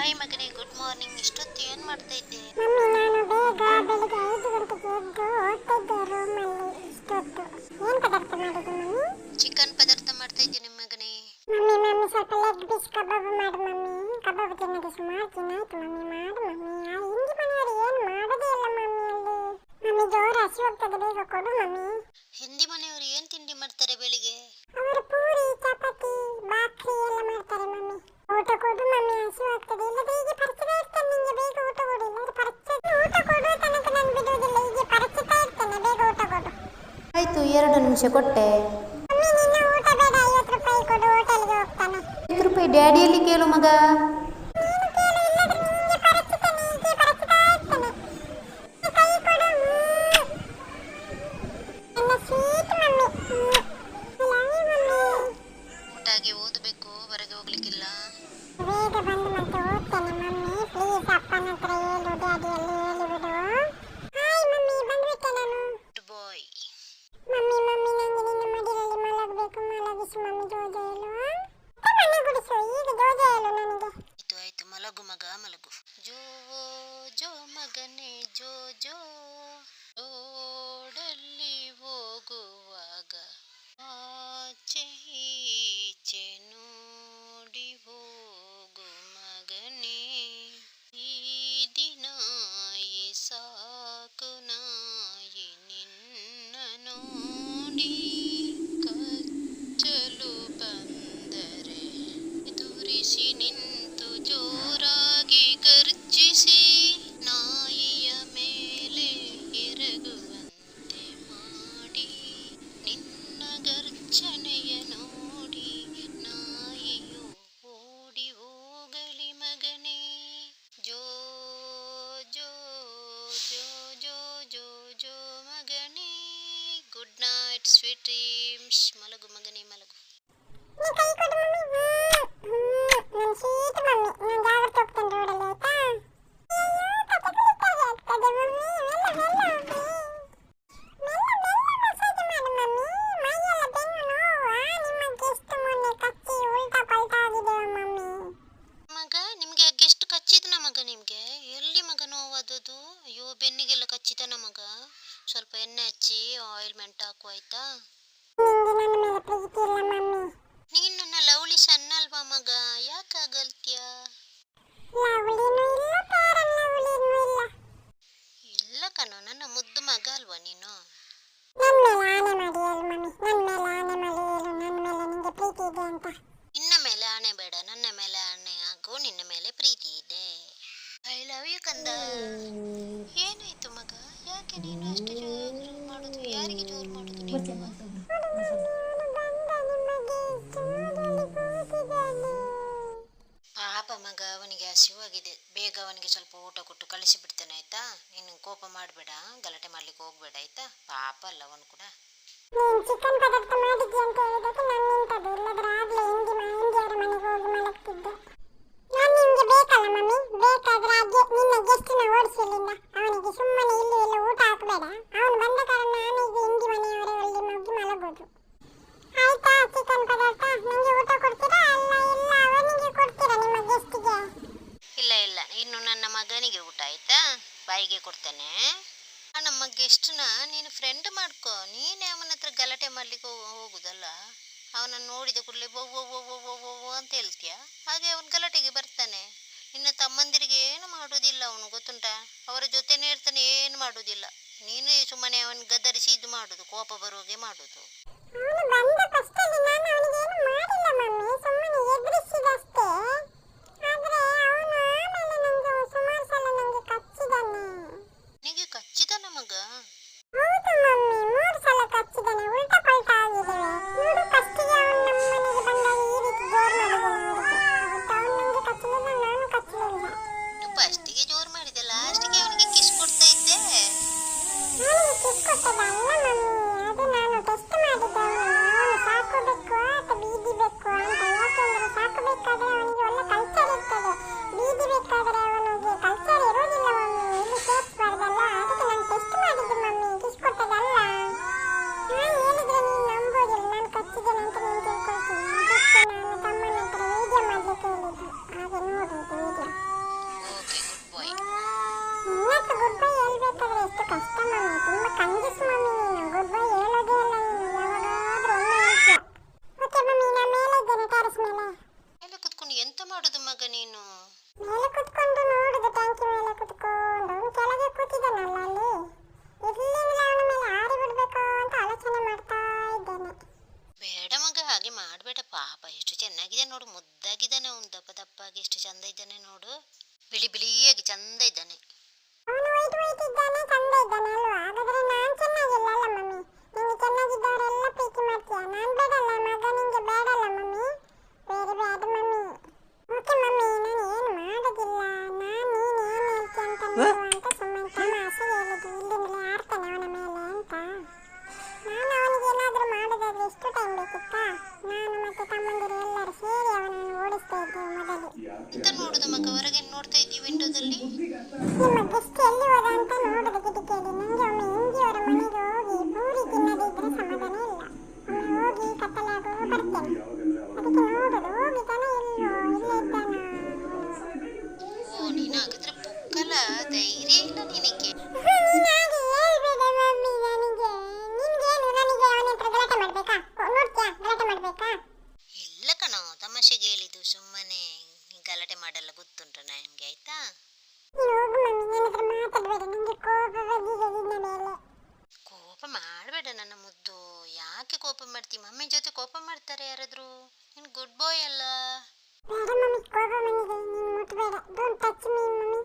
Hi ಮಗನೇ good morning ಇಷ್ಟೊತ್ತು ಏನು ಮಾಡ್ತಾ ಇದ್ದೆ? ಮಮ್ಮಿ ನಾನು ಬೇಗ ಬೆಳಿಗ್ಗೆ ಐದು ಗಂಟೆಗೆ ಎದ್ದು ಓದ್ತಿದ್ದೆ ರೂಮಲ್ಲಿ. ಇಷ್ಟೊತ್ತು. ಏನ್ ಪದಾರ್ಥ ಮಾಡೋದು ಮಮ್ಮಿ? ಚಿಕನ್ ಪದಾರ್ಥ ಮಾಡ್ತಾ ಇದ್ದೀನಿ ಮಗನೇ. ಮಮ್ಮಿ ಮಮ್ಮಿ ಸ್ವಲ್ಪ ಲೆಗ್ ಪೀಸ್ ಕಬಾಬ್ ಮಾಡು ಮಮ್ಮಿ. ಕಬಾಬ್ ತಿನ್ನೋದು ಸುಮಾರು ದಿನ ಆಯ್ತು ಮಮ್ಮಿ ಮಾಡು ಮಮ್ಮಿ. ಆ ಹಿಂದಿ ಮನೆಯವರು ಏನು ಮಾಡೋದೇ ಇಲ್ಲ ಮಮ್ಮಿ ಅಲ್ಲಿ. ಮಮ್ಮಿ ಜೋರು ಹಸಿ ಹೋಗ್ತದೆ ಬೇಗ ಕೊಡು ಮಮ್ಮಿ. ಹಿಂದಿ ಮನೆಯವರು ಏನು ತಿಂಡಿ ಮಾಡ್ತಾರೆ ಬೆಳಿಗ್ಗೆ? ಮಮ್ಮಿ ಕೊಟ್ಟೆ. ಐವತ್ತು ರೂಪಾಯಿ ಡ್ಯಾಡಿಯಲ್ಲಿ ಮಮ್ಮಿ ಮಗ? ಓದಬೇಕು ಹೊರಗೆ ಹೋಗ್ಲಿಕ್ಕಿಲ್ಲ. ಬೇಗ ಬಂದು ಮತ್ತೆ ಓದ್ತೇನೆ ಮಮ್ಮಿ. ಪ್ಲೀಸ್ ಅಪ್ಪನ ಹತ್ರ ಹೇಳು ಡ್ಯಾಡಿಯಲ್ಲಿ ಮಲಗು ಮಗನೇ ಮಲಗು ನೀ ಕೈ ಕೊಡು ಮಮ್ಮಿ ಹ್ಮ್ ಹ್ಮ್ ನನ್ನ ಸ್ವೀಟ್ ಮಮ್ಮಿ ನಾನು ಜಾಗ್ರತೆ ಹೋಗ್ತೇನೆ ರೋಡಲ್ಲಿ ಆಯ್ತಾ ಅಯ್ಯೋ ಕತೆ ಕುಳಿತಾಗೆ ಆಗ್ತದೆ ಮಮ್ಮಿ ಮೆಲ್ಲ ಮೆಲ್ಲ ಹೋಗಿ ಮೆಲ್ಲ ಮೆಲ್ಲ ಮಸಾಜ್ ಮಾಡು ಮಮ್ಮಿ ಮೈಯೆಲ್ಲ ಬೆನ್ನು ನೋವಾ ನಿಮ್ಮ ಗೆಸ್ಟ್ ಮೊನ್ನೆ ಕಚ್ಚಿ ಉಲ್ಟಾ ಪಲ್ಟಾ ಆಗಿದೆ ಮಮ್ಮಿ ಮಗ ನಿಮಗೆ ಗೆಸ್ಟ್ ಕಚ್ಚಿದ್ನ ಮಗ ನಿಮಗೆ ಎಲ್ಲಿ ಮಗ ನೋವಾದದು ಅಯ್ಯೋ ಬೆನ್ನಿಗೆಲ್ಲ ಕಚ್ಚಿದನ ಮಗ ಸ್ವಲ್ಪ ಎಣ್ಣೆ ಹಚ್ಚಿ ಆಯಿಲ್ಮೆಂಟ್ ಹಾಕು ಆಯ್ತಾ ನಿಂಗೆ ನನ್ನ ಮೇಲೆ ಪ್ರೀತಿ ಇಲ್ಲ ಮಮ್ಮಿ ನೀನು ನನ್ನ ಲವ್ಲಿ ಸಣ್ಣಲ್ವಾ ಮಗ? ಯಾಕೆ ಆಗಲ್ತ್ಯ ಲವ್ಲಿನೂ ಇಲ್ಲ ಕಣೋ ನನ್ನ ಮುದ್ದು ಮಗ ಅಲ್ವಾ ನೀನು? ನನ್ನ ಮೇಲೆ ಆಣೆ ಬೇಡ ನನ್ನ ಮೇಲೆ ಆಣೆ ಆಗು ನಿನ್ನ ಮೇಲೆ ಪ್ರೀತಿ ಇದೆ. ಐ ಲವ್ ಯು ಕಂದ. ಏನಾಯ್ತು ಮಗ? ಯಾಕೆ ನೀನು ಅಷ್ಟು ಜೋರು ಮಾಡೋದು? ಯಾರಿಗೆ ಜೋರು ಮಾಡೋದು ನೀನು ಪಾಪ ಮಗ ಅವನಿಗೆ ಹಸಿವಾಗಿದೆ ಬೇಗ ಅವನಿಗೆ ಸ್ವಲ್ಪ ಊಟ ಕೊಟ್ಟು ಕಳಿಸಿ ಬಿಡ್ತೇನೆ ಆಯ್ತಾ ನೀನು ಕೋಪ ಮಾಡಬೇಡ ಗಲಾಟೆ ಮಾಡ್ಲಿಕ್ಕೆ ಹೋಗ್ಬೇಡ ಆಯ್ತಾ ಪಾಪ ಅಲ್ಲ ಅವನು ಕೂಡ. ನೀನು ಚಿಕನ್ ಪದಾರ್ಥ ಮಾಡಿದ್ಯಾ ಅಂತ ಹೇಳಿದಕ್ಕೆ ನಾನು ನಿಂತದ್ದು. ಇಲ್ಲದ್ರೆ ಆಗ್ಲೇ ಹಿಂದಿ ಹಿಂದಿಯವರ ಮನೆಗೆ ಹೋಗಿ ಮಲಗ್ತಿದ್ದೆ. ನಾನು ನಿಮ್ಗೆ ಬೇಕಲ್ಲ ಮಮ್ಮಿ? ಬೇಕಾದ್ರೆ ಅಜ್ಜೆ ನಿನ್ನ ಗೆಸ್ಟಿನ ಓಡಿಸಿ ಇಲ್ಲಿಂದ. ಅವನಿಗೆ ಸುಮ್ಮನೆ ಇಲ್ಲಿ ಎಲ್ಲ ಊಟ ಹಾಕಬೇಡ. ಅವನು ಬಂದ ಕಾರಣ ನಾನು ಈಗ ಹಿಂದಿ ಮನೆಯವರೇ ಅಲ್ಲಿ ಹೋಗಿ ಮಲಗೋದು ಆಯ್ತಾ ಚಿಕನ್ ಪದಾರ್ಥ ನಂಗೆ ಊಟ ಕೊಡ್ತೀರಾ ಅಲ್ಲ ಇಲ್ಲ ಅವನಿಗೆ ಕೊಡ್ತೀರಾ ನಿಮ್ಮ ಗೆಸ್ಟಿಗೆ ಇಲ್ಲ ಇಲ್ಲ ಇನ್ನು ನನ್ನ ಮಗನಿಗೆ ಊಟ ಆಯ್ತಾ ಬಾಯಿಗೆ ಕೊಡ್ತೇನೆ ಆ ನಮ್ಮ ಗೆಸ್ಟ್ನ ನೀನು ಫ್ರೆಂಡ್ ಮಾಡ್ಕೋ. ನೀನೇ ಅವನ ಹತ್ರ ಗಲಾಟೆ ಮಾಡ್ಲಿಕ್ಕೆ ಹೋಗು- ಹೋಗುದಲ್ಲ? ಅವನನ್ನು ನೋಡಿದ ಕೂಡಲೇ ಓ ಓ ಓ ಓ ಓ ಓ ಅಂತ ಹೇಳ್ತೀಯ? ಹಾಗೆ ಅವನು ಗಲಾಟೆಗೆ ಬರ್ತಾನೆ. ನಿನ್ನ ತಮ್ಮಂದಿರಿಗೆ ಏನು ಮಾಡೋದಿಲ್ಲ ಅವನು ಗೊತ್ತುಂಟ? ಅವರ ಜೊತೆನೇ ಇರ್ತಾನೆ ಏನು ಮಾಡೋದಿಲ್ಲ. ನೀನು ಸುಮ್ಮನೆ ಅವನು ಗದರಿಸಿ ಇದು ಮಾಡೋದು ಕೋಪ ಬರುವಾಗೆ ಮಾಡೋದು. ಅವನು ಕಚ್ಚಿದ ಕಷ್ಟದಲ್ಲಿ ಅವನಿಗೆ ಕಿಸ್ ಕೊಟ್ಟದ ಅಲ್ಲ ಮಮ್ಮಿ ಅದು ನಾನು ಟೆಸ್ಟ್ ಮಾಡಿದ್ದೆ ಅವನಿಗೆ ಅವನು ಸಾಕೋಬೇಕು ಅಥವಾ ಬೀದಿ ಬೇಕು ಅಂತ ಯಾಕೆಂದ್ರೆ ಸಾಕಬೇಕು ಮಾಡುದು ಮಗ ನೀನು ಮೇಲೆ ಕುತ್ಕೊಂಡು ನೋಡುದು ಟ್ಯಾಂಕಿ ಮೇಲೆ ಕುತ್ಕೊಂಡು ಅವ್ನು ಕೆಳಗೆ ಅಲ್ಲಿ ಇರ್ಲಿಂದಲೇ ಅವನ ಮೇಲೆ ಆರಿ ಬಿಡ್ಬೇಕು ಅಂತ ಆಲೋಚನೆ ಮಾಡ್ತಾ ಇದ್ದೇನೆ. ಬೇಡ ಮಗ ಹಾಗೆ ಮಾಡಬೇಡ ಪಾಪ. ಎಷ್ಟು ಚೆನ್ನಾಗಿದೆ ನೋಡು ಮುದ್ದಾಗಿದ್ದಾನೆ ಅವ್ನು ದಪ್ಪ ದಪ್ಪಾಗಿ ಎಷ್ಟು ಚಂದ ಇದ್ದಾನೆ ನೋಡು. ಬಿಳಿ ಬಿಳಿಯಾಗಿ ಚಂದ ಇದ್ದಾನೆ. ಅವನು ವೈಟ್ ವೈಟ್ ಇದ್ದಾನೆ ಚಂದ ಇದ್ದಾನೆ ಅಲ್ವಾ? ಹಾಗಾದ್ರೆ ನಾನು ಚೆನ್ನಾಗಿಲ್ಲ ಅಲ್ಲ ಮಮ್ಮಿ? ನಿಮಗೆ ಚೆನ್ನಾಗಿದ್ದವರೆಲ್ಲ ಪ್ರೀತಿ ಮಾಡ್ತೀಯ? ನಾನು ಬೇಡಲ್ಲ ಮಗ ನಿಂಗೆ ಬೇಡಲ್ಲ mummy? Very bad mummy. Okay mummy ನಾನು ಏನು ಮಾಡೋದಿಲ್ಲ. ನಾನು ನೀನು ಏನು ಹೇಳ್ತೀಯ ಅಂತ ನೋಡುವ ಅಂತ ಸುಮ್ಮನೆ ತಮಾಷೆ ಹೇಳುದು ಇಲ್ಲಿಂದಲೇ ಆಡ್ತಾನೆ ಅವನ ಮೇಲೆ ಅಂತ ನಾನು ಅವನಿಗೆ ಏನಾದ್ರೂ ಮಾಡೋದಾದ್ರೆ ಎಷ್ಟು ಟೈಮ್ ಬೇಕಿತ್ತಾ ನಾನು ಮತ್ತೆ ತಮ್ಮಂದಿರು ಎಲ್ಲರೂ ಸೇರಿ ಅವನನ್ನು ಓಡಿಸ್ತಾ ಇದ್ದೇವೆ ಮೊದಲು ಎಂತ ನೋಡುದು ಮಗ ಹೊರಗೆ ನೋಡ್ತಾ ಇದ್ದೀವಿ ವಿಂಡೋದಲ್ಲಿ ನಿಮ್ಮ ದೃಷ್ಟಿ ಎಲ್ಲಿ ಹೋದ ಅಂತ ನೋಡುದು ಕಿಟಕಿಯಲ್ಲಿ ನಂಗೆ ಒಮ್ಮೆ ಎಂಜಿಯವರ ಮನೆಗೆ ಹೋಗಿ ಪೂರಿ ತಿನ್ನದೆ ಇದ್ರೆ ಸಮಾಧಾನ ಇಲ್ಲ. ಒಮ್ಮೆ ಹೋಗಿ ಕತ್ತಲಾಗುವ ಬರ್ತೇನೆ. ಅದಕ್ಕೆ ನೋಡುದು ಹೋಗಿದ್ದಾನ ಇಲ್ಲೋ ಇಲ್ಲೇ ಇದ್ದಾನ. ಧೈರ್ಯ ನಿನಗೆ. ಇಲ್ಲ ಕಣೋ ತಮಾಷೆಗೆ ಹೇಳಿದ್ದು ಸುಮ್ಮನೆ ಗಲಾಟೆ ಮಾಡಲ್ಲ ಗೊತ್ತುಂಟ ನನಗೆ ಆಯ್ತಾ? ಕೋಪ ಮಾಡ್ತಿ ಮಮ್ಮಿ ಜೊತೆ ಕೋಪ ಮಾಡ್ತಾರೆ ಯಾರಾದರೂ? ನೀನು ಗುಡ್ ಬಾಯ್ ಅಲ್ಲ. ಬೇಡ ಮಮ್ಮಿ? ಕೋಪ ಬಂದಿದೆ ನೀನು ಮುಟ್ಬೇಡ. Don't touch me mummy.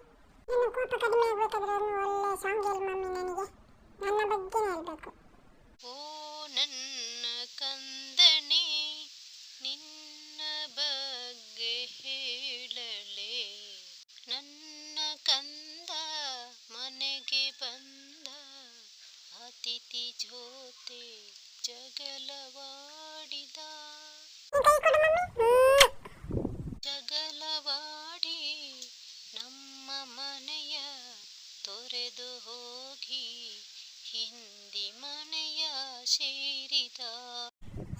ನನ್ನ ಕೋಪ ಕಡಿಮೆ ಆಗ್ಬೇಕಾದ್ರೆ ಒಂದು ಒಳ್ಳೆ ಸಾಂಗ್ ಹೇಳು ಮಮ್ಮಿ ನನಗೆ. ನನ್ನ ಬಗ್ಗೆನೇ ಹೇಳ್ಬೇಕು. ಓ ನನ್ನ ಕಂದನೆ ನಿನ್ನ ಬಗ್ಗೆ ಹೇಳಲೆ. ನನ್ನ ಕಂದ ಮನೆಗೆ ಬಂದ ಅತಿಥಿ ಜೊತೆ. ಹ್ಮ್. ಜಗಳವಾಡಿ ನಮ್ಮ ಮನೆಯ ತೊರೆದು ಹೋಗಿ ಹಿಂದಿ ಮನೆಯ ಸೇರಿದ.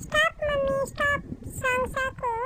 ಸ್ಟಾಪ್ ಮಮ್ಮಿ ಸ್ಟಾಪ್ ಸಾಂಗ್ ಸಾಕು